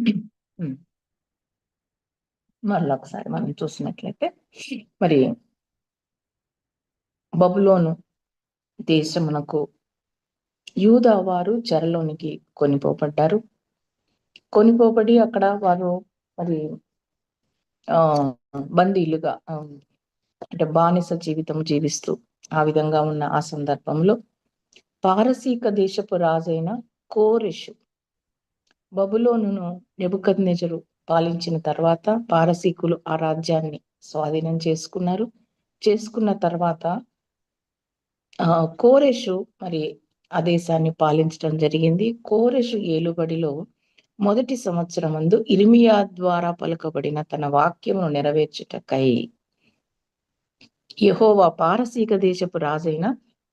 Hmm. Hmm. మళ్ళీ ఒకసారి మనం చూసినట్లయితే మరి బబులోను దేశమునకు యూదా వారు చెరలోనికి కొనిపోబడ్డారు. కొనిపోబడి అక్కడ వారు మరి ఆ బందీలుగా అంటే బానిస జీవితం జీవిస్తూ ఆ విధంగా ఉన్న ఆ సందర్భంలో పారసీక దేశపు రాజైన కోరెషు బబులోనును నెబుకద్నెజరు పాలించిన తర్వాత పారసీకులు ఆ రాజ్యాన్ని స్వాధీనం చేసుకున్నారు. చేసుకున్న తర్వాత ఆ కోరెషు మరి ఆ దేశాన్ని పాలించడం జరిగింది. కోరెషు ఏలుబడిలో మొదటి సంవత్సరం ముందు ఇర్మియా ద్వారా పలుకబడిన తన వాక్యమును నెరవేర్చుటకై యహోవా పారసీక దేశపు రాజైన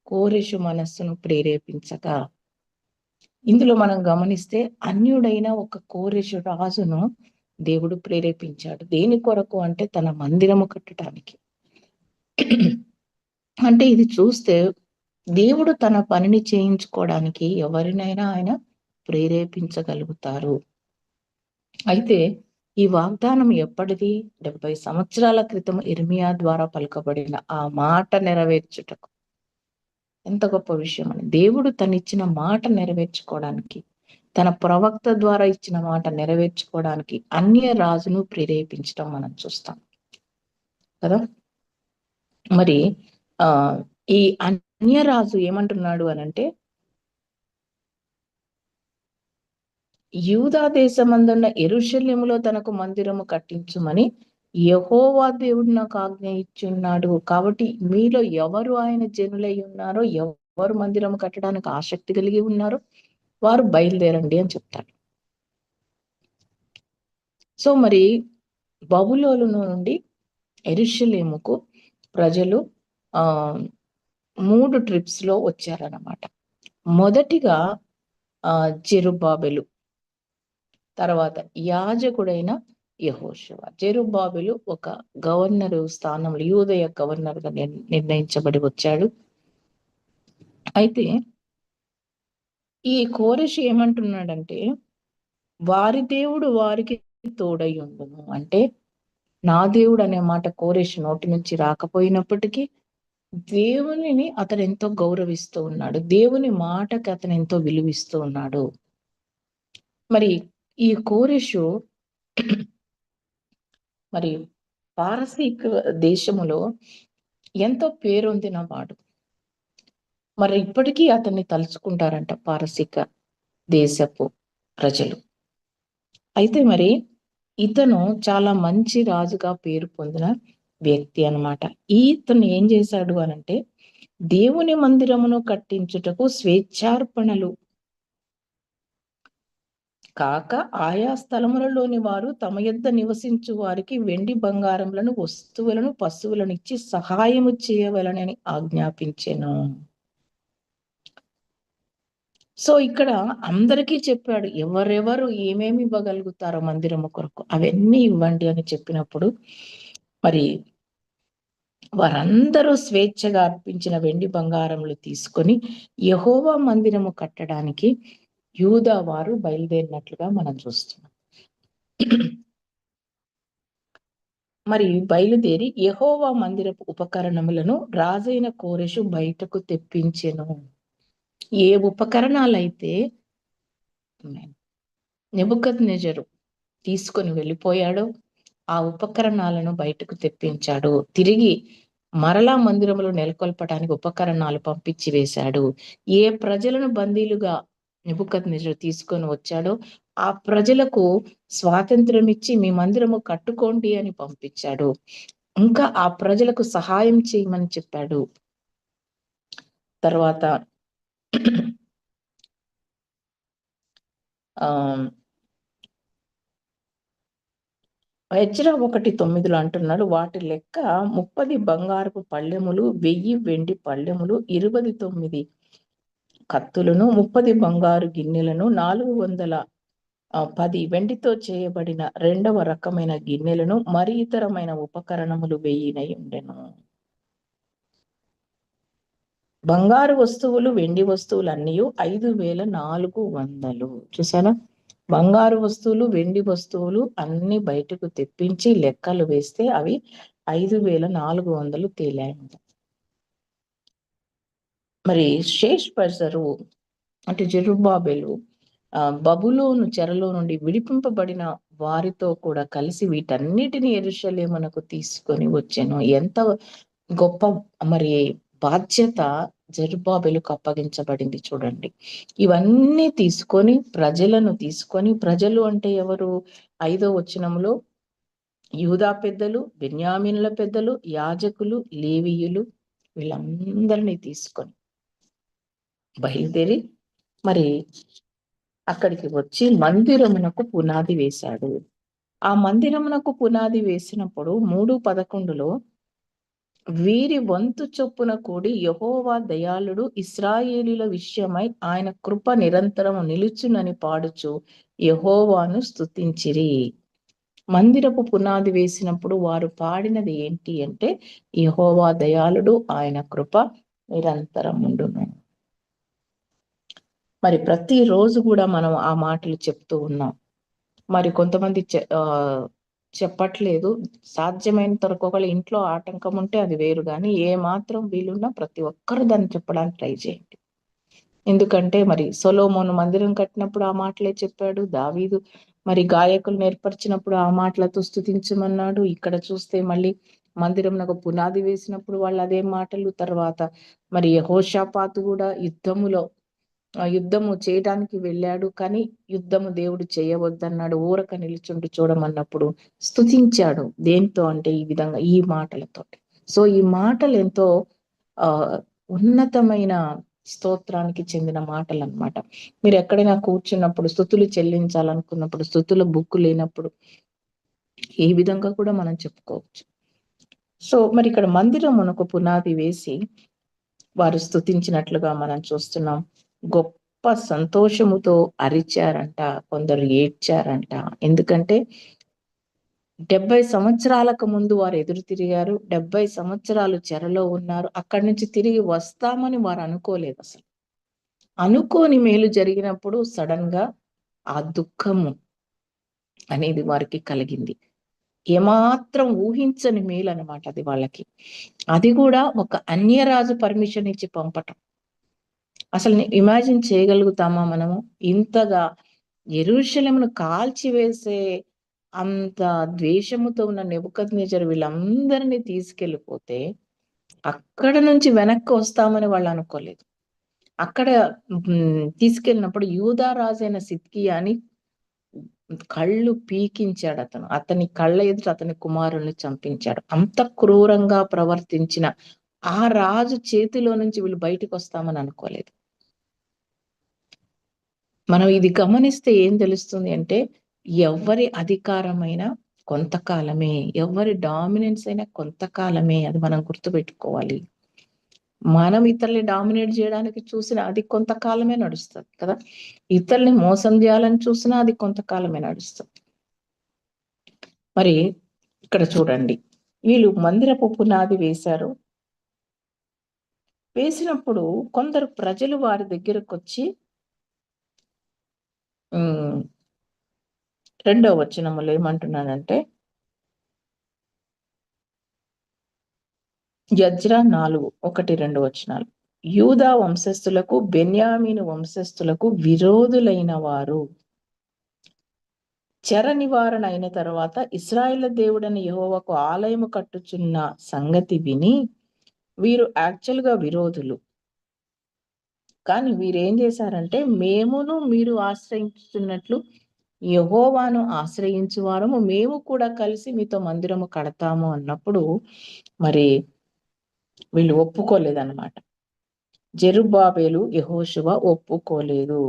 కోరెషు మనస్సును ప్రేరేపించగా ఇందులో మనం గమనిస్తే అన్యుడైన ఒక కోరెషు రాజును దేవుడు ప్రేరేపించాడు. దేని కొరకు అంటే తన మందిరము కట్టడానికి. అంటే ఇది చూస్తే దేవుడు తన పనిని చేయించుకోవడానికి ఎవరినైనా ఆయన ప్రేరేపించగలుగుతారు. అయితే ఈ వాగ్దానం ఎప్పటిది? డెబ్బై సంవత్సరాల క్రితం ఇర్మియా ద్వారా పలుకబడిన ఆ మాట నెరవేర్చుటకు. ఎంత గొప్ప విషయం అని. దేవుడు తనిచ్చిన మాట నెరవేర్చుకోవడానికి తన ప్రవక్త ద్వారా ఇచ్చిన మాట నెరవేర్చుకోవడానికి అన్య రాజును ప్రేరేపించడం మనం చూస్తాం. కదా? మరి ఆ ఈ అన్యరాజు ఏమంటున్నాడు అనంటే యూదా దేశమందున్న ఎరుశల్యములో తనకు మందిరము కట్టించుమని యహోవా దేవుడు నాకు ఆజ్ఞ ఇచ్చున్నాడు. కాబట్టి మీలో ఎవరు ఆయన జనులై ఉన్నారో ఎవరు మందిరం కట్టడానికి ఆసక్తి కలిగి ఉన్నారో వారు బయలుదేరండి అని చెప్తాడు. సో మరి బబులోలు నుండి ఎరుషలేముకు ప్రజలు ఆ మూడు ట్రిప్స్లో వచ్చారనమాట మొదటిగా ఆ జెరుబాబెలు తర్వాత యాజకుడైన యహోశివ జెరుబాబులు ఒక గవర్నర్ స్థానంలో యూదయ గవర్నర్గా నిర్ణయించబడి వచ్చాడు. అయితే ఈ కోరషి ఏమంటున్నాడంటే వారి దేవుడు వారికి తోడై ఉండును. అంటే నా దేవుడు అనే మాట కోరేషి నోటి నుంచి రాకపోయినప్పటికీ దేవునిని అతను ఎంతో గౌరవిస్తూ ఉన్నాడు. దేవుని మాటకి అతను ఎంతో విలువిస్తూ ఉన్నాడు. మరి ఈ కోరేషు మరి పారసీక దేశములో ఎంతో పేరొందిన వాడు. మరి ఇప్పటికీ అతన్ని తలుచుకుంటారంట పారసీక దేశపు ప్రజలు. అయితే మరి ఇతను చాలా మంచి రాజుగా పేరు పొందిన వ్యక్తి అనమాట ఇతను ఏం చేశాడు అనంటే దేవుని మందిరమును కట్టించుటకు స్వేచ్ఛార్పణలు కాక ఆయా స్థలములలోని వారు తమ యొద్ద నివసించు వారికి వెండి బంగారములను వస్తువులను పశువులను ఇచ్చి సహాయము చేయవలనని ఆజ్ఞాపించాను. సో ఇక్కడ అందరికీ చెప్పాడు ఎవరెవరు ఏమేమి ఇవ్వగలుగుతారో మందిరము కొరకు. అవన్నీ ఇవ్వండి అని చెప్పినప్పుడు మరి వారందరూ స్వేచ్ఛగా అర్పించిన వెండి బంగారములు తీసుకొని యహోవా మందిరము కట్టడానికి యూదా వారు బయలుదేరినట్లుగా మనం చూస్తున్నాం. మరి బయలుదేరి యహోవా మందిరపు ఉపకరణములను రాజైన కోరెషు బయటకు తెప్పించెను. ఏ ఉపకరణాలైతే నిబుకత్ నెజరు తీసుకొని వెళ్ళిపోయాడో ఆ ఉపకరణాలను బయటకు తెప్పించాడు. తిరిగి మరలా మందిరములు నెలకొల్పడానికి ఉపకరణాలు పంపించి వేశాడు. ఏ ప్రజలను బందీలుగా నిపుకత్ నిజ తీసుకొని వచ్చాడో ఆ ప్రజలకు స్వాతంత్రం ఇచ్చి మీ మందిరము కట్టుకోండి అని పంపించాడు. ఇంకా ఆ ప్రజలకు సహాయం చేయమని చెప్పాడు. తర్వాత ఆ వజ్ర ఒకటి తొమ్మిదిలో అంటున్నాడు వాటి లెక్క ముప్పది బంగారపు పళ్ళెములు వెయ్యి వెండి పళ్ళెములు ఇరవై తొమ్మిది కత్తులను ముప్పది బంగారు గిన్నెలను నాలుగు వందల పది వెండితో చేయబడిన రెండవ రకమైన గిన్నెలను మరి ఇతరమైన ఉపకరణములు వెయ్యినై ఉండెను. బంగారు వస్తువులు వెండి వస్తువులు అన్నీ ఐదు వేల నాలుగు వందలు. చూసారా బంగారు వస్తువులు వెండి వస్తువులు అన్ని బయటకు తెప్పించి లెక్కలు వేస్తే అవి ఐదు వేల నాలుగు వందలు తేలాయంట. మరి శేష్ పర్సరు అంటే జెరుబాబెలు ఆ బబులోను చెరలో నుండి విడిపింపబడిన వారితో కూడా కలిసి వీటన్నిటిని ఎరుషలేమునకు తీసుకొని వచ్చాను. ఎంత గొప్ప మరి బాధ్యత జరుబాబెలకు అప్పగించబడింది చూడండి. ఇవన్నీ తీసుకొని ప్రజలను తీసుకొని ప్రజలు అంటే ఎవరు? ఐదో వచనంలో యూదా పెద్దలు బెన్యామిన్ల పెద్దలు యాజకులు లేవీయులు వీళ్ళందరినీ తీసుకొని బయలుదేరి మరి అక్కడికి వచ్చి మందిరమునకు పునాది వేశాడు. ఆ మందిరమునకు పునాది వేసినప్పుడు మూడు పదకొండులో వీరి వంతు చొప్పున కూడి యహోవా దయాళుడు ఇస్రాయేలీల విషయమై ఆయన కృప నిరంతరము నిలుచునని పాడుచు యహోవాను స్థుతించిరి మందిరపు పునాది వేసినప్పుడు వారు పాడినది ఏంటి అంటే యహోవా దయాళుడు ఆయన కృప నిరంతరం ఉండును మరి ప్రతిరోజు కూడా మనం ఆ మాటలు చెప్తూ ఉన్నాం. మరి కొంతమంది చెప్పట్లేదు. సాధ్యమైనంత వరకు ఒకవేళ ఇంట్లో ఆటంకం ఉంటే అది వేరు కానీ ఏ మాత్రం వీలున్నా ప్రతి ఒక్కరు దాన్ని చెప్పడానికి ట్రై చేయండి. ఎందుకంటే మరి సొలోమోను మందిరం కట్టినప్పుడు ఆ మాటలే చెప్పాడు. దావీదు మరి గాయకులు నేర్పరిచినప్పుడు ఆ మాటలతో స్థుతించమన్నాడు ఇక్కడ చూస్తే మళ్ళీ మందిరం నాకు పునాది వేసినప్పుడు వాళ్ళు అదే మాటలు. తర్వాత మరి హోషాపాతు కూడా యుద్ధములో యుద్ధము చేయడానికి వెళ్ళాడు కానీ యుద్ధము దేవుడు చేయవద్దన్నాడు. ఊరక నిలుచుంటూ చూడమన్నప్పుడు స్థుతించాడు దేంతో అంటే ఈ విధంగా ఈ మాటలతో సో ఈ మాటలు ఎంతో ఆ ఉన్నతమైన స్తోత్రానికి చెందిన మాటలు అనమాట మీరు ఎక్కడైనా కూర్చున్నప్పుడు స్థుతులు చెల్లించాలనుకున్నప్పుడు స్థుతుల బుక్ లేనప్పుడు ఈ విధంగా కూడా మనం చెప్పుకోవచ్చు. సో మరి ఇక్కడ మందిరం మనకు పునాది వేసి వారు స్థుతించినట్లుగా మనం చూస్తున్నాం. గొప్ప సంతోషముతో అరిచారంట కొందరు ఏడ్చారంట. ఎందుకంటే డెబ్బై సంవత్సరాలకు ముందు వారు ఎదురు తిరిగారు డెబ్బై సంవత్సరాలు చెరలో ఉన్నారు అక్కడి నుంచి తిరిగి వస్తామని వారు అనుకోలేదు అసలు. అనుకోని మేలు జరిగినప్పుడు సడన్గా ఆ దుఃఖము అనేది వారికి కలిగింది. ఏమాత్రం ఊహించని మేలు అనమాట అది వాళ్ళకి. అది కూడా ఒక అన్యరాజు పర్మిషన్ ఇచ్చి పంపటం. అసలు ఇమాజిన్ చేయగలుగుతామా మనము? ఇంతగా ఎరుషలమును కాల్చివేసే అంత ద్వేషముతో ఉన్న నెబుకద్ నేచర్ వీళ్ళందరినీ తీసుకెళ్ళిపోతే అక్కడ నుంచి వెనక్కి వస్తామని వాళ్ళు అనుకోలేదు. అక్కడ తీసుకెళ్ళినప్పుడు యూదారాజైన సిద్కియాని కళ్ళు పీకించాడు అతను. అతని కళ్ళ ఎదుట అతని కుమారుల్ని చంపించాడు. అంత క్రూరంగా ప్రవర్తించిన ఆ రాజు చేతిలో నుంచి వీళ్ళు బయటకు వస్తామని అనుకోలేదు. మనం ఇది గమనిస్తే ఏం తెలుస్తుంది అంటే ఎవరి అధికారమైన కొంతకాలమే ఎవరి డామినెన్స్ అయినా కొంతకాలమే అది మనం గుర్తుపెట్టుకోవాలి. మనం ఇతరుల్ని డామినేట్ చేయడానికి చూసిన అది కొంతకాలమే నడుస్తుంది కదా? ఇతరుల్ని మోసం చేయాలని చూసినా అది కొంతకాలమే నడుస్తుంది. మరి ఇక్కడ చూడండి. వీళ్ళు మందిరపు పునాది వేశారు. వేసినప్పుడు కొందరు ప్రజలు వారి దగ్గరకు వచ్చి రెండవ వచనములు ఏమంటున్నానంటే యజ్రా నాలుగు ఒకటి రెండు వచనాలు. యూదా వంశస్థులకు బెన్యామీను వంశస్థులకు విరోధులైన వారు చెర నివారణ అయిన తర్వాత ఇస్రాయేల్ దేవుడని యహోవకు ఆలయము కట్టుచున్న సంగతి విని వీరు యాక్చువల్గా విరోధులు. కానీ వీరేం చేశారంటే మేమును మీరు ఆశ్రయించుతున్నట్లు యహోవాను ఆశ్రయించు వారము మేము కూడా కలిసి మీతో మందిరము కడతాము అన్నప్పుడు మరి వీళ్ళు ఒప్పుకోలేదన్నమాట. జెరుబాబేలు యహోశువ ఒప్పుకోలేదు.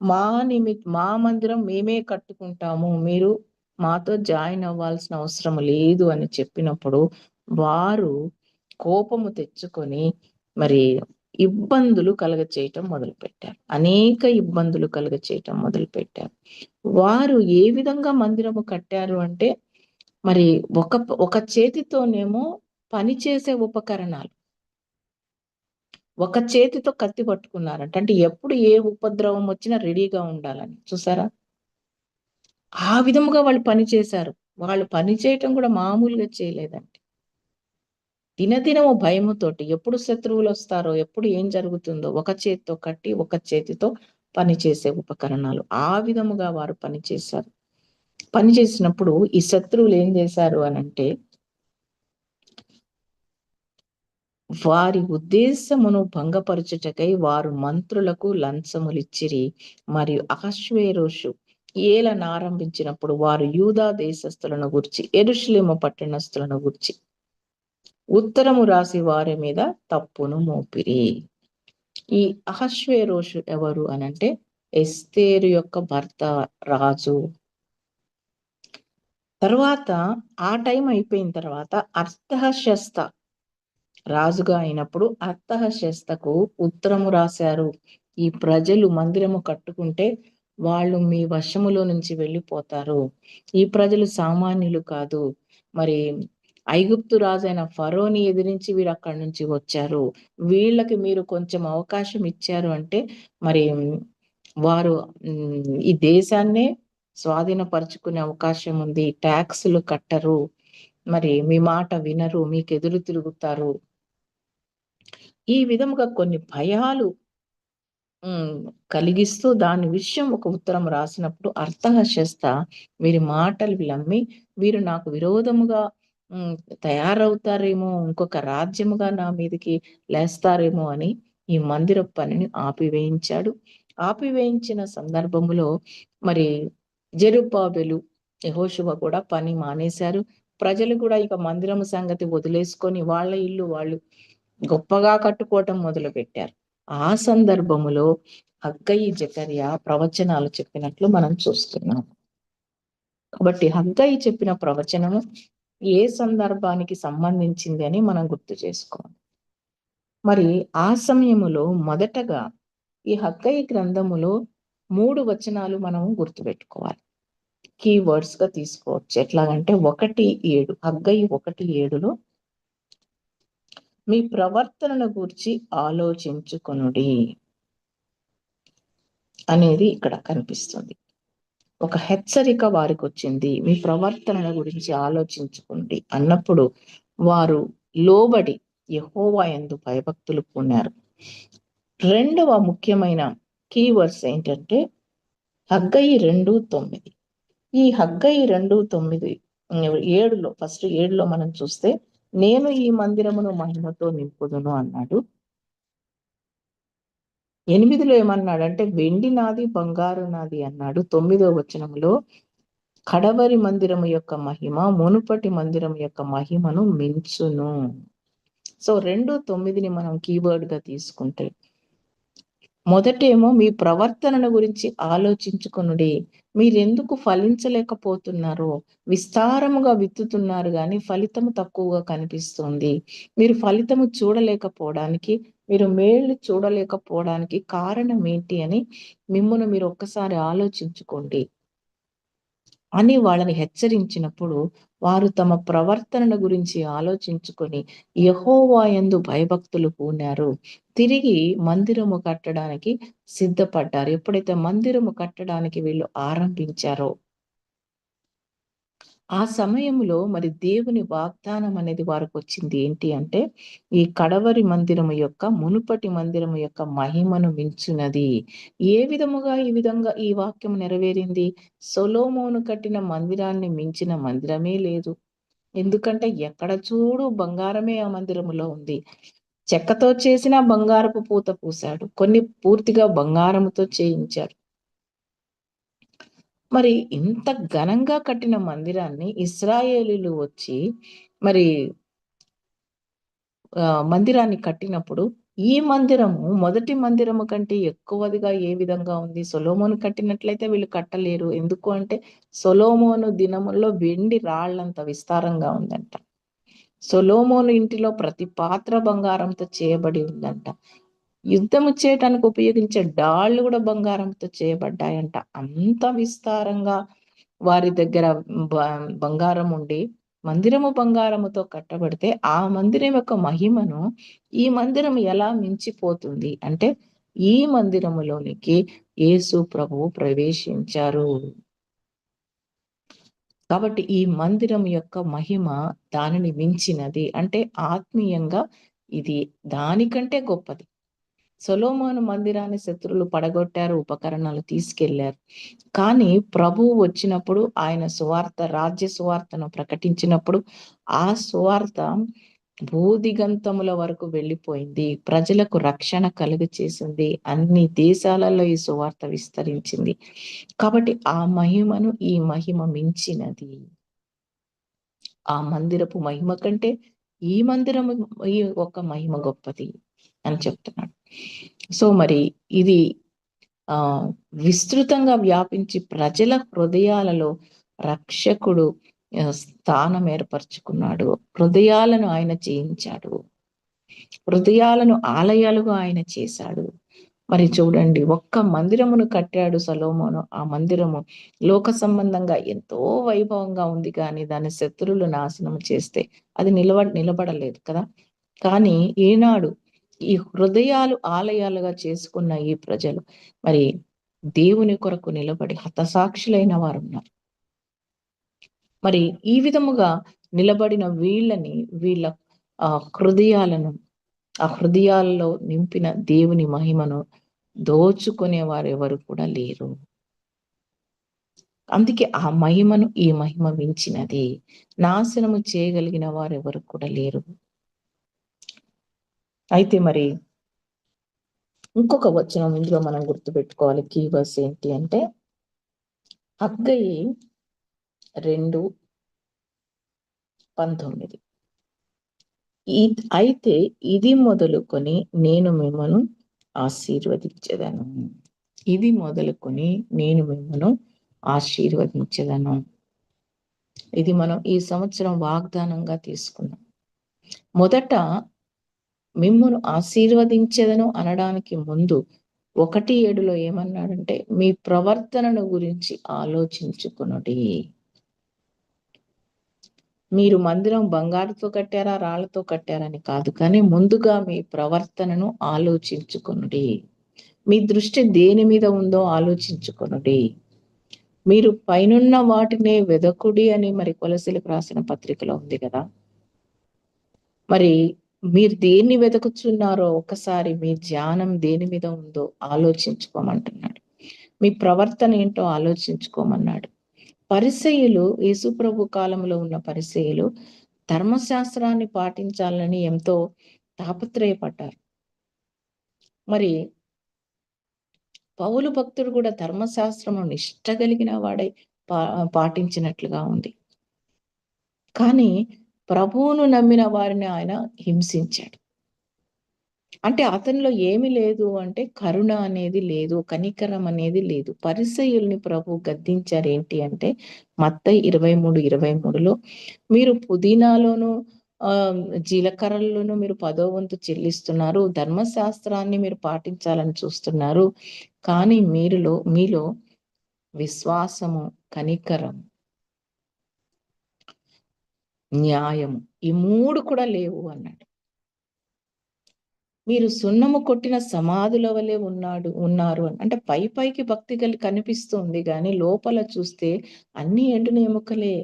మా నిమిత్ మా మందిరం మేమే కట్టుకుంటాము. మీరు మాతో జాయిన్ అవ్వాల్సిన అవసరం లేదు అని చెప్పినప్పుడు వారు కోపము తెచ్చుకొని మరి ఇబ్బందులు కలగ చేయటం మొదలు పెట్టారు అనేక ఇబ్బందులు కలగ చేయటం మొదలు పెట్టారు వారు ఏ విధంగా మందిరము కట్టారు అంటే మరి ఒక ఒక చేతితోనేమో పనిచేసే ఉపకరణాలు. ఒక చేతితో కత్తి పట్టుకున్నారంట అంటే ఎప్పుడు ఏ ఉపద్రవం వచ్చినా రెడీగా ఉండాలని. చూసారా? ఆ విధముగా వాళ్ళు పని చేశారు. వాళ్ళు పని చేయటం కూడా మామూలుగా చేయలేదండి దినదినము భయముతోటి ఎప్పుడు శత్రువులు వస్తారో ఎప్పుడు ఏం జరుగుతుందో ఒక చేతితో కట్టి ఒక చేతితో పనిచేసే ఉపకరణాలు. ఆ విధముగా వారు పనిచేశారు పని చేసినప్పుడు ఈ శత్రువులు ఏం చేశారు అని అంటే వారి ఉద్దేశమును భంగపరచుటకై వారు మంత్రులకు లంచములిచ్చిరి మరియు అహశ్వేరోషు ఏలను ఆరంభించినప్పుడు వారు యూదా దేశస్థులను గుర్చి ఎరుషులేమ పట్టణస్థులను గుర్చి ఉత్తరము రాసి వారి మీద తప్పును మోపిరి. ఈ అహశ్వేరోషు ఎవరు అనంటే ఎస్తేరు యొక్క భర్త రాజు. తర్వాత ఆ టైం అయిపోయిన తర్వాత అర్థహశస్త రాజుగా అయినప్పుడు అర్థహశస్తకు ఉత్తరము రాశారు. ఈ ప్రజలు మందిరము కట్టుకుంటే వాళ్ళు మీ వశములో నుంచి వెళ్ళిపోతారు. ఈ ప్రజలు సామాన్యులు కాదు. మరి ఐగుప్తు రాజైన ఫరోని ఎదిరించి వీరు అక్కడి నుంచి వచ్చారు. వీళ్ళకి మీరు కొంచెం అవకాశం ఇచ్చారు అంటే మరి వారు ఈ దేశాన్నే స్వాధీనపరుచుకునే అవకాశం ఉంది. ట్యాక్స్లు కట్టరు. మరి మీ మాట వినరు. మీకు ఎదురు తిరుగుతారు. ఈ విధముగా కొన్ని భయాలు కలిగిస్తూ దాని విషయం ఒక ఉత్తరం రాసినప్పుడు అర్థహశస్త వీరి మాటలు విలమ్మి వీరు నాకు విరోధముగా తయారవుతారేమో ఇంకొక రాజ్యముగా నా మీదకి లేస్తారేమో అని ఈ మందిర పనిని ఆపివేయించాడు. ఆపివేయించిన సందర్భములో మరి జెరుబాబెలు యహోశువ కూడా పని మానేశారు. ప్రజలు కూడా ఇక మందిరం సంగతి వదిలేసుకొని వాళ్ళ ఇల్లు వాళ్ళు గొప్పగా కట్టుకోవటం మొదలు పెట్టారు ఆ సందర్భములో హగ్గయి జకర్య ప్రవచనాలు చెప్పినట్లు మనం చూస్తున్నాం. కాబట్టి హగ్గయి చెప్పిన ప్రవచనము ఏ సందర్భానికి సంబంధించింది అని మనం గుర్తు చేసుకోవాలి. మరి ఆ సమయములో మొదటగా ఈ హగ్గయి గ్రంథములో మూడు వచనాలు మనం గుర్తుపెట్టుకోవాలి కీవర్డ్స్గా తీసుకోవచ్చు. ఎట్లాగంటే ఒకటి ఏడు హగ్గయి ఒకటి ఏడులో మీ ప్రవర్తనను గురించి ఆలోచించుకొనుడి అనేది ఇక్కడ కనిపిస్తుంది. ఒక హెచ్చరిక వారికి వచ్చింది మీ ప్రవర్తనల గురించి ఆలోచించుకోండి. అన్నప్పుడు వారు లోబడి యహోవా ఎందు భయభక్తులు పూనారు. రెండవ ముఖ్యమైన కీవర్డ్స్ ఏంటంటే హగ్గయి రెండు తొమ్మిది. ఈ హగ్గయి రెండు తొమ్మిది ఏడులో ఫస్ట్ ఏడులో మనం చూస్తే నేను ఈ మందిరమును మహిమతో నింపుదును అన్నాడు. ఎనిమిదిలో ఏమన్నాడంటే వెండి నాది బంగారు నాది అన్నాడు. తొమ్మిదో వచనంలో కడవరి మందిరము యొక్క మహిమ మునుపటి మందిరం యొక్క మహిమను మించును. సో రెండు తొమ్మిదిని మనం కీవర్డ్గా తీసుకుంటే మొదటేమో మీ ప్రవర్తనను గురించి ఆలోచించుకునుడి. మీరెందుకు ఫలించలేకపోతున్నారో విస్తారముగా విత్తుతున్నారు కానీ ఫలితము తక్కువగా కనిపిస్తుంది. మీరు ఫలితము చూడలేకపోవడానికి మీరు మేళ్ళు చూడలేకపోవడానికి కారణం ఏంటి అని మిమ్మల్ని మీరు ఒక్కసారి ఆలోచించుకోండి. అని వాళ్ళని హెచ్చరించినప్పుడు వారు తమ ప్రవర్తన గురించి ఆలోచించుకొని యహోవాయందు భయభక్తులు పూనారు. తిరిగి మందిరము కట్టడానికి సిద్ధపడ్డారు. ఎప్పుడైతే మందిరము కట్టడానికి వీళ్ళు ఆరంభించారో ఆ సమయంలో మరి దేవుని వాగ్దానం అనేది వారికి వచ్చింది ఏంటి అంటే ఈ కడవరి మందిరము యొక్క మునుపటి మందిరము యొక్క మహిమను మించున్నది ఏ విధముగా ఈ విధంగా ఈ వాక్యం నెరవేరింది? సొలోమోను కట్టిన మందిరాన్ని మించిన మందిరమే లేదు. ఎందుకంటే ఎక్కడ చూడు బంగారమే ఆ మందిరములో ఉంది. చెక్కతో చేసిన బంగారపు పూత పూశాడు. కొన్ని పూర్తిగా బంగారముతో చేయించాడు మరి ఇంత ఘనంగా కట్టిన మందిరాన్ని ఇస్రాయేలీలు వచ్చి మరి మందిరాన్ని కట్టినప్పుడు ఈ మందిరము మొదటి మందిరము కంటే ఎక్కువదిగా ఏ విధంగా ఉంది? సొలోమోను కట్టినట్లయితే వీళ్ళు కట్టలేరు. ఎందుకు అంటే సొలోమోను దినముల్లో వెండి రాళ్ళంత విస్తారంగా ఉందంట. సొలోమోను ఇంటిలో ప్రతి పాత్ర బంగారంతో చేయబడి ఉందంట. యుద్ధము చేయటానికి ఉపయోగించే డాళ్ళు కూడా బంగారంతో చేయబడ్డాయంట. అంత విస్తారంగా వారి దగ్గర బంగారం ఉండి మందిరము బంగారముతో కట్టబడితే ఆ మందిరం యొక్క మహిమను ఈ మందిరం ఎలా మించిపోతుంది? అంటే ఈ మందిరములోనికి యేసు ప్రభువు ప్రవేశించారు. కాబట్టి ఈ మందిరం యొక్క మహిమ దానిని మించినది. అంటే ఆత్మీయంగా ఇది దానికంటే గొప్పది. సొలోమోను మందిరాన్ని శత్రులు పడగొట్టారు ఉపకరణాలు తీసుకెళ్ళారు. కానీ ప్రభువు వచ్చినప్పుడు ఆయన సువార్త రాజ్య సువార్తను ప్రకటించినప్పుడు ఆ సువార్త భూదిగంతముల వరకు వెళ్ళిపోయింది. ప్రజలకు రక్షణ కలుగు చేసింది. అన్ని దేశాలలో ఈ సువార్త విస్తరించింది. కాబట్టి ఆ మహిమను ఈ మహిమ మించినది. ఆ మందిరపు మహిమ కంటే ఈ మందిరము ఈ ఒక మహిమ గొప్పది. అని చెప్తున్నాడు. సో మరి ఇది ఆ విస్తృతంగా వ్యాపించి ప్రజల హృదయాలలో రక్షకుడు స్థానం ఏర్పరచుకున్నాడు. హృదయాలను ఆయన చేయించాడు హృదయాలను ఆలయాలుగా ఆయన చేశాడు. మరి చూడండి ఒక్క మందిరమును కట్టాడు సలోమోను. ఆ మందిరము లోక సంబంధంగా ఎంతో వైభవంగా ఉంది కానీ దాని శత్రువులు నాశనం చేస్తే అది నిలబ నిలబడలేదు కదా. కానీ ఈనాడు ఈ హృదయాలు ఆలయాలుగా చేసుకున్న ఈ ప్రజలు మరి దేవుని కొరకు నిలబడి హతసాక్షులైన వారు ఉన్నారు మరి ఈ విధముగా నిలబడిన వీళ్ళని వీళ్ళ ఆ హృదయాలను ఆ హృదయాల్లో నింపిన దేవుని మహిమను దోచుకునే వారు ఎవరు కూడా లేరు. అందుకే ఆ మహిమను ఈ మహిమ మించినది నాశనము చేయగలిగిన వారు ఎవరు కూడా లేరు. అయితే మరి ఇంకొక వచనం ఇందులో మనం గుర్తుపెట్టుకోవాలి. కీవర్స్ ఏంటి అంటే అగ్గయి రెండు పంతొమ్మిది. అయితే ఇది మొదలుకొని నేను మిమ్మను ఆశీర్వదించదను. ఇది మొదలుకొని నేను మిమ్మను ఆశీర్వదించదను. ఇది మనం ఈ సంవత్సరం వాగ్దానంగా తీసుకున్నాం. మొదట మిమ్మను ఆశీర్వదించేదను అనడానికి ముందు ఒకటి ఏడులో ఏమన్నాడంటే మీ ప్రవర్తనను గురించి ఆలోచించుకునుడి. మీరు మందిరం బంగారుతో కట్టారా రాళ్ళతో కట్టారని కాదు కానీ ముందుగా మీ ప్రవర్తనను ఆలోచించుకునుడి. మీ దృష్టి దేని మీద ఉందో ఆలోచించుకునుడి. మీరు పైనున్న వాటినే వెదకుడి అని మరి కొలసిలకు రాసిన పత్రికలో ఉంది కదా. మరి మీరు దేన్ని వెతుకుచున్నారో ఒకసారి మీ ధ్యానం దేని మీద ఉందో ఆలోచించుకోమంటున్నాడు. మీ ప్రవర్తన ఏంటో ఆలోచించుకోమన్నాడు. పరిసయులు యేసుప్రభు కాలంలో ఉన్న పరిసయులు ధర్మశాస్త్రాన్ని పాటించాలని ఎంతో తాపత్రయపడ్డారు. మరి పౌలు భక్తుడు కూడా ధర్మశాస్త్రము నిష్ట కలిగిన వాడై పా పాటించినట్లుగా ఉంది. కానీ ప్రభువును నమ్మిన వారిని ఆయన హింసించాడు. అంటే అతనిలో ఏమి లేదు అంటే కరుణ అనేది లేదు కనికరం అనేది లేదు. పరిసయుల్ని ప్రభు గద్దించారు ఏంటి అంటే మత్త ఇరవై మూడు ఇరవై మూడులో మీరు పుదీనాలోను ఆ మీరు పదో వంతు చెల్లిస్తున్నారు ధర్మశాస్త్రాన్ని మీరు పాటించాలని చూస్తున్నారు కానీ మీరులో మీలో విశ్వాసము కనికరం న్యాయము. ఈ మూడు కూడా లేవు అన్నాడు మీరు సున్నము కొట్టిన సమాధుల వలె ఉన్నాడు ఉన్నారు అని అంటే పై పైకి భక్తి కలి కనిపిస్తుంది కానీ లోపల చూస్తే అన్ని ఎండున ఎముకలే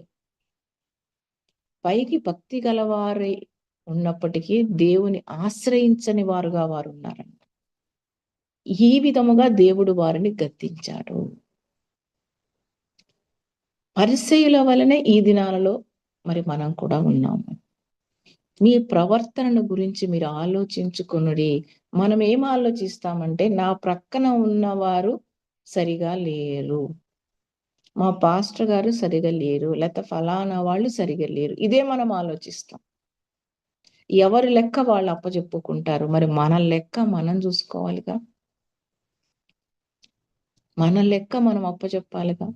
పైకి భక్తి గలవారే ఉన్నప్పటికీ దేవుని ఆశ్రయించని వారుగా వారు ఉన్నారంట ఈ విధముగా దేవుడు వారిని గద్దించాడు. పరిసయుల వలనే ఈ దినాలలో మరి మనం కూడా ఉన్నాము. మీ ప్రవర్తనను గురించి మీరు ఆలోచించుకునుడి. మనం ఏం ఆలోచిస్తామంటే నా ప్రక్కన ఉన్నవారు సరిగా లేరు. మా పాస్టర్ గారు సరిగా లేరు. లేకపోతే ఫలానా వాళ్ళు సరిగా లేరు. ఇదే మనం ఆలోచిస్తాం. ఎవరి లెక్క వాళ్ళు అప్పచెప్పుకుంటారు మరి మన లెక్క మనం చూసుకోవాలిగా? మన లెక్క మనం అప్పచెప్పాలిగా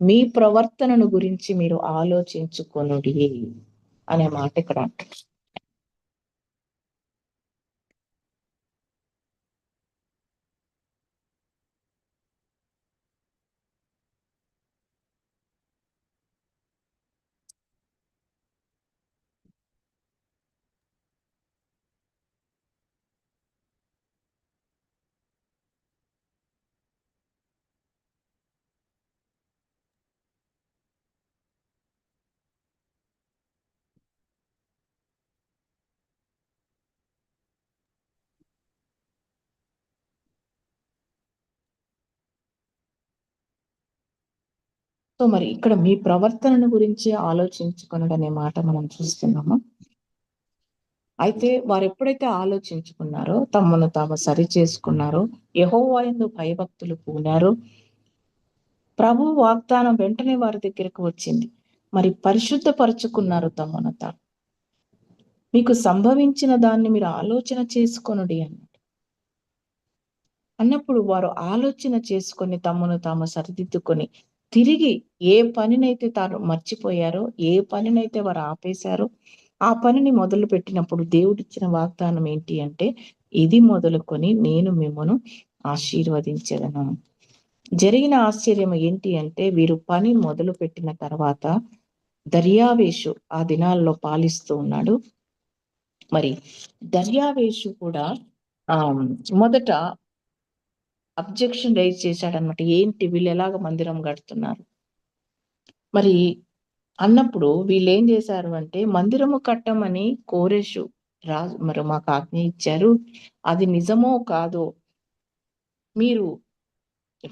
మీ ప్రవర్తనను గురించి మీరు ఆలోచించుకొనుడి అనే మాట ఇక్కడ అంటారు సో మరి ఇక్కడ మీ ప్రవర్తనను గురించి ఆలోచించుకున్నాడు అనే మాట మనం చూస్తున్నాము. అయితే వారు ఎప్పుడైతే ఆలోచించుకున్నారో తమను తాము సరి చేసుకున్నారో యహోవాయందు భయభక్తులు పూనారో. ప్రభు వాగ్దానం వెంటనే వారి దగ్గరకు వచ్చింది. మరి పరిశుద్ధపరచుకున్నారు తమను తాము. మీకు సంభవించిన దాన్ని మీరు ఆలోచన చేసుకొనుడి అన్నాడు. అన్నప్పుడు వారు ఆలోచన చేసుకొని తమను తాము సరిదిద్దుకొని తిరిగి ఏ పనినైతే తాను మర్చిపోయారో ఏ పనినైతే వారు ఆపేశారో ఆ పనిని మొదలు పెట్టినప్పుడు దేవుడిచ్చిన వాగ్దానం ఏంటి అంటే ఇది మొదలుకొని నేను మిమ్మను ఆశీర్వదించదను జరిగిన ఆశ్చర్యం ఏంటి అంటే వీరు పని మొదలు పెట్టిన తర్వాత దర్యావేషు ఆ దినాల్లో పాలిస్తూ ఉన్నాడు. మరి దర్యావేషు కూడా ఆ మొదట అబ్జెక్షన్ రైజ్ చేశాడనమాట ఏంటి? వీళ్ళు ఎలాగ మందిరం కడుతున్నారు? మరి అన్నప్పుడు వీళ్ళు ఏం చేశారు అంటే మందిరము కట్టమని కోరేషు రాజు మరి మాకు ఆజ్ఞ ఇచ్చారు. అది నిజమో కాదో మీరు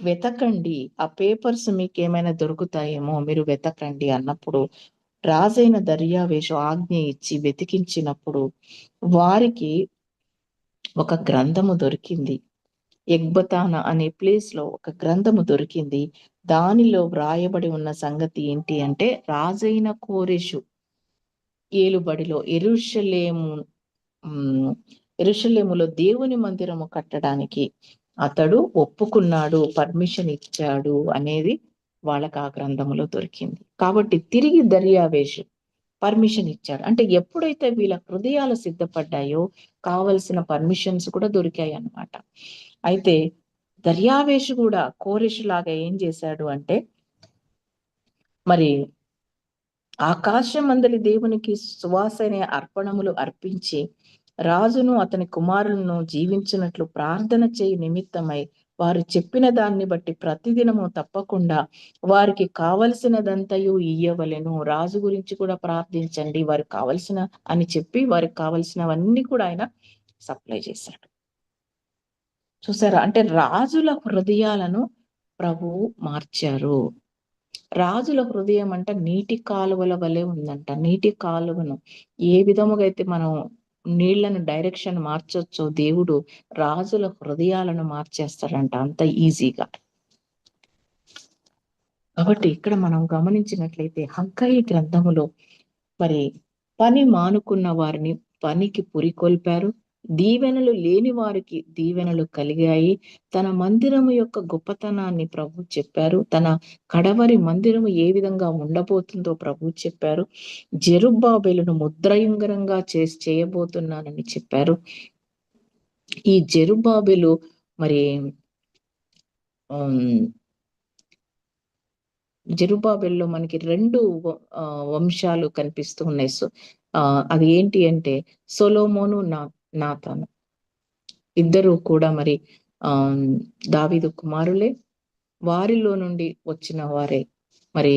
వెతకండి. ఆ పేపర్స్ మీకు ఏమైనా దొరుకుతాయేమో మీరు వెతకండి అన్నప్పుడు రాజైన దర్యావేషు ఆజ్ఞ ఇచ్చి వెతికించినప్పుడు వారికి ఒక గ్రంథము దొరికింది. ఎగ్బతాన అనే ప్లేస్లో ఒక గ్రంథము దొరికింది. దానిలో వ్రాయబడి ఉన్న సంగతి ఏంటి అంటే రాజైన కోరేషు ఏలుబడిలో ఎరుషలేము ఎరుషలేములో దేవుని మందిరము కట్టడానికి అతడు ఒప్పుకున్నాడు పర్మిషన్ ఇచ్చాడు అనేది వాళ్ళకి ఆ గ్రంథములో దొరికింది. కాబట్టి తిరిగి దర్యావేషు పర్మిషన్ ఇచ్చాడు అంటే ఎప్పుడైతే వీళ్ళ హృదయాలు సిద్ధపడ్డాయో కావలసిన పర్మిషన్స్ కూడా దొరికాయి అన్నమాట అయితే దర్యావేషు కూడా కోరేషు లాగా ఏం చేశాడు అంటే మరి ఆకాశం మందలి దేవునికి సువాసనే అర్పణములు అర్పించి రాజును అతని కుమారులను జీవించినట్లు ప్రార్థన చేయి నిమిత్తమై వారు చెప్పిన దాన్ని బట్టి ప్రతిదినము తప్పకుండా వారికి కావలసినదంతయు ఇయ్యవలెను. రాజు గురించి కూడా ప్రార్థించండి. వారికి కావలసిన అని చెప్పి వారికి కావలసినవన్నీ కూడా ఆయన సప్లై చేశాడు. చూసారా? అంటే రాజుల హృదయాలను ప్రభువు మార్చారు. రాజుల హృదయం అంట నీటి కాలువల వలె ఉందంట. నీటి కాలువను ఏ విధముగా అయితే మనం నీళ్ళను డైరెక్షన్ మార్చొచ్చో దేవుడు రాజుల హృదయాలను మార్చేస్తాడంట అంత ఈజీగా. కాబట్టి ఇక్కడ మనం గమనించినట్లయితే హంకాయి గ్రంథములో మరి పని మానుకున్న వారిని పనికి పురికొల్పారు. దీవెనలు లేని వారికి దీవెనలు కలిగాయి. తన మందిరము యొక్క గొప్పతనాన్ని ప్రభు చెప్పారు. తన కడవరి మందిరము ఏ విధంగా ఉండబోతుందో ప్రభు చెప్పారు. జరుబాబేలును ముద్రయుంగరంగా చేసి చేయబోతున్నానని చెప్పారు. ఈ జరుబాబెలు మరి జరుబాబెల్లో మనకి రెండు వంశాలు కనిపిస్తూ ఉన్నాయి. సో అది ఏంటి అంటే సొలోమోను నా నాతాను ఇద్దరు కూడా మరి ఆ దావిదు కుమారులే. వారిలో నుండి వచ్చిన వారే మరి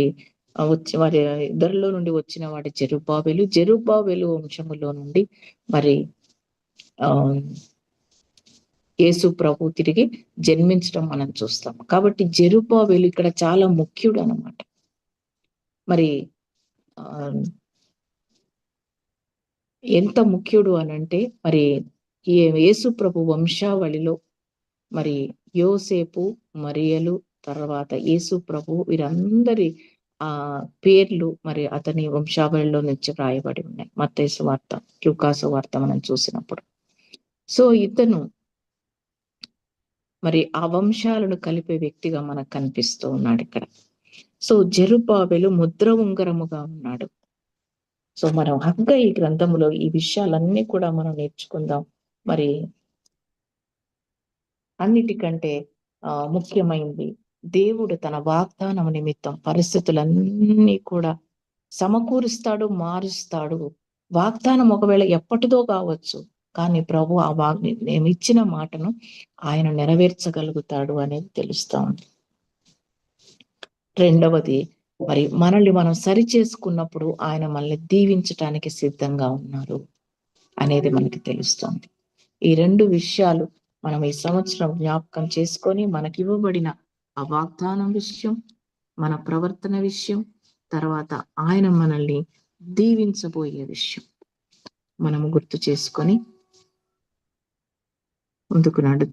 వచ్చి వారి ఇద్దరిలో నుండి వచ్చిన వాడి జరుబాబేలు జరుబాబేలు వంశములో నుండి మరి ఆ యేసు ప్రభు తిరిగి జన్మించడం మనం చూస్తాం. కాబట్టి జరుబాబేలు ఇక్కడ చాలా ముఖ్యుడు అనమాట మరి ఆ ఎంత ముఖ్యుడు అనంటే మరి ఈ యేసు ప్రభు వంశావళిలో మరి యోసేపు మరియలు తర్వాత యేసు ప్రభు వీరందరి ఆ పేర్లు మరి అతని వంశావళిలో నుంచి రాయబడి ఉన్నాయి. మత్తేసు వార్త క్యూకాసు వార్త మనం చూసినప్పుడు. సో ఇతను మరి ఆ వంశాలను కలిపే వ్యక్తిగా మనకు కనిపిస్తూ ఉన్నాడు ఇక్కడ. సో జరుబాబెలు ముద్ర ఉంగరముగా ఉన్నాడు. సో మనం హగ్గ ఈ గ్రంథంలో ఈ విషయాలన్నీ కూడా మనం నేర్చుకుందాం. మరి అన్నిటికంటే ఆ ముఖ్యమైంది దేవుడు తన వాగ్దానం నిమిత్తం పరిస్థితులన్నీ కూడా సమకూరుస్తాడు మారుస్తాడు. వాగ్దానం ఒకవేళ ఎప్పటిదో కావచ్చు కానీ ప్రభు ఆ వాగ్ నేను ఇచ్చిన మాటను ఆయన నెరవేర్చగలుగుతాడు అనేది తెలుస్తా ఉంది. రెండవది మరి మనల్ని మనం సరి చేసుకున్నప్పుడు ఆయన మనల్ని దీవించటానికి సిద్ధంగా ఉన్నారు అనేది మనకి తెలుస్తుంది. ఈ రెండు విషయాలు మనం ఈ సంవత్సరం జ్ఞాపకం చేసుకొని మనకి ఇవ్వబడిన ఆ వాగ్దానం విషయం మన ప్రవర్తన విషయం తర్వాత ఆయన మనల్ని దీవించబోయే విషయం మనము గుర్తు చేసుకొని ముందుకు నడుద్దాం.